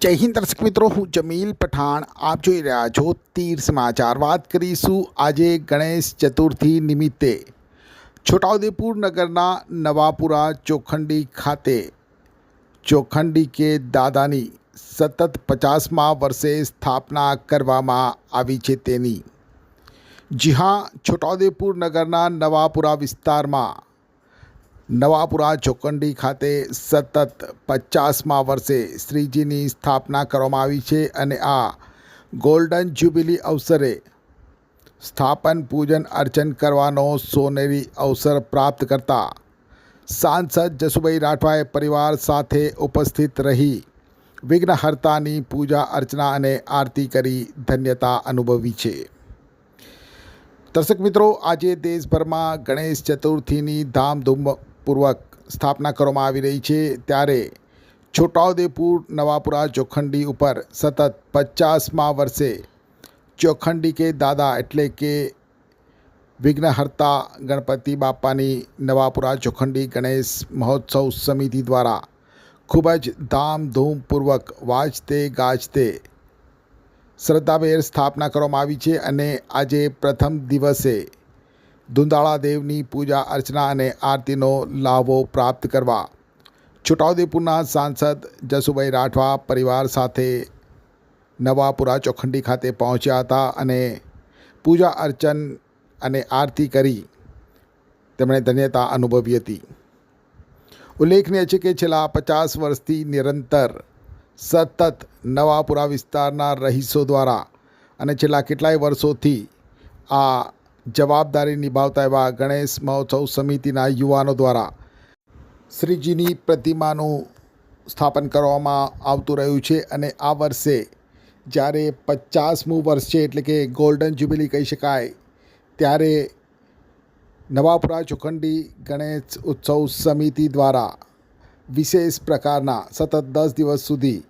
જય હિન્દ દર્શક મિત્રો, હું જમીલ પઠાણ. આપ જોઈ રહ્યા છો તીર સમાચાર. વાત કરીશું આજે ગણેશ ચતુર્થી નિમિત્તે. છોટાઉદેપુર નગરના નવાપુરા ચોખંડી ખાતે. ચોખંડી કે દાદાની સતત પચાસમાં વર્ષે સ્થાપના કરવામાં આવી છે તેની. જી હા, છોટાઉદેપુર નગરના નવાપુરા વિસ્તારમાં નવાપુરા ચોકંડી ખાતે સતત પચાસમાં વર્ષે શ્રીજીની સ્થાપના કરવામાં આવી છે અને આ ગોલ્ડન જ્યુબિલી અવસરે સ્થાપન, પૂજન, અર્ચન કરવાનો સોનેરી અવસર પ્રાપ્ત કરતા સાંસદ જસુભાઈ રાઠવાએ પરિવાર સાથે ઉપસ્થિત રહી વિઘ્નહર્તાની પૂજા, અર્ચના અને આરતી કરી ધન્યતા અનુભવી છે. દર્શક મિત્રો, આજે દેશભરમાં ગણેશ ચતુર્થીની ધામધૂમપૂર્વક સ્થાપના કરવામાં આવી રહી છે. ત્યારે છોટાઉદેપુર, નવાપુરા, ચોખંડી ઉપર સતત પચાસમાં વર્ષે ચોખંડી કે દાદા એટલે કે વિઘ્નહર્તા ગણપતિ બાપાની નવાપુરા ચોખંડી ગણેશ મહોત્સવ સમિતિ દ્વારા ખૂબ જ ધામધૂમપૂર્વક વાજતે ગાજતે શ્રદ્ધાભેર સ્થાપના કરવામાં આવી છે અને આજે પ્રથમ દિવસે દુંદાળા દેવની પૂજા, અર્ચના અને આરતીનો લાભો પ્રાપ્ત કરવા. છોટાઉદેપુરના સાંસદ જસુભાઈ રાઠવા પરિવાર સાથે નવાપુરા ચોખંડી ખાતે પહોંચ્યા હતા અને પૂજા, અર્ચન અને આરતી કરી તેમણે ધન્યતા અનુભવી હતી. ઉલ્લેખનીય છે કે છેલ્લા પચાસ વર્ષથી નિરંતર સતત નવાપુરા વિસ્તારના રહીશો દ્વારા અને છેલ્લા કેટલાય વર્ષોથી આ જવાબદારી નિભાવતા એવા ગણેશ મહોત્સવ સમિતિના યુવાનો દ્વારા શ્રીજીની પ્રતિમાનું સ્થાપન કરવામાં આવતું રહ્યું છે અને આ વર્ષે જ્યારે પચાસમું વર્ષ છે એટલે કે ગોલ્ડન જ્યુબિલી કહી શકાય, ત્યારે નવાપુરા ચોખંડી ગણેશ ઉત્સવ સમિતિ દ્વારા વિશેષ પ્રકારના સતત દસ દિવસ સુધી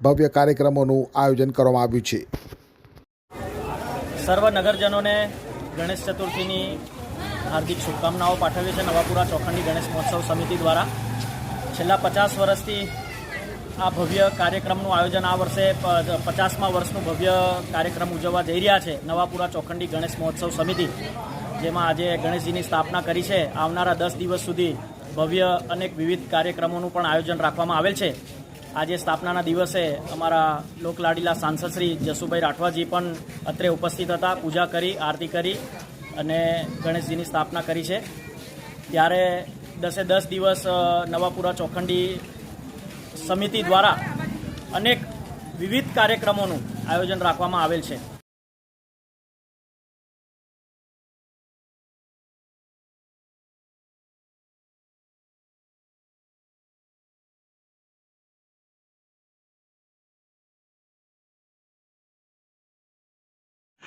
ભવ્ય કાર્યક્રમોનું આયોજન કરવામાં આવ્યું છે. સર્વ નગરજનોને ગણેશ ચતુર્થીની હાર્દિક શુભકામનાઓ પાઠવી છે નવાપુરા ચોખંડી ગણેશ મહોત્સવ સમિતિ દ્વારા. છેલ્લા પચાસ વર્ષથી આ ભવ્ય કાર્યક્રમનું આયોજન આ વર્ષે પચાસમા વર્ષનું ભવ્ય કાર્યક્રમ ઉજવવા જઈ રહ્યા છે નવાપુરા ચોખંડી ગણેશ મહોત્સવ સમિતિ, જેમાં આજે ગણેશજીની સ્થાપના કરી છે. આવનારા દસ દિવસ સુધી ભવ્ય અનેક વિવિધ કાર્યક્રમોનું પણ આયોજન રાખવામાં આવેલ છે. આજે સ્થાપનાના દિવસે અમારા લોકલાડીલા સાંસદ શ્રી જસુભાઈ રાઠવાજી પણ અત્રે ઉપસ્થિત હતા, પૂજા કરી, આરતી કરી અને ગણેશજીની સ્થાપના કરી છે. ત્યારે દસે દસ દિવસ નવાપુરા ચોખંડી સમિતિ દ્વારા અનેક વિવિધ કાર્યક્રમોનું આયોજન રાખવામાં આવેલ છે.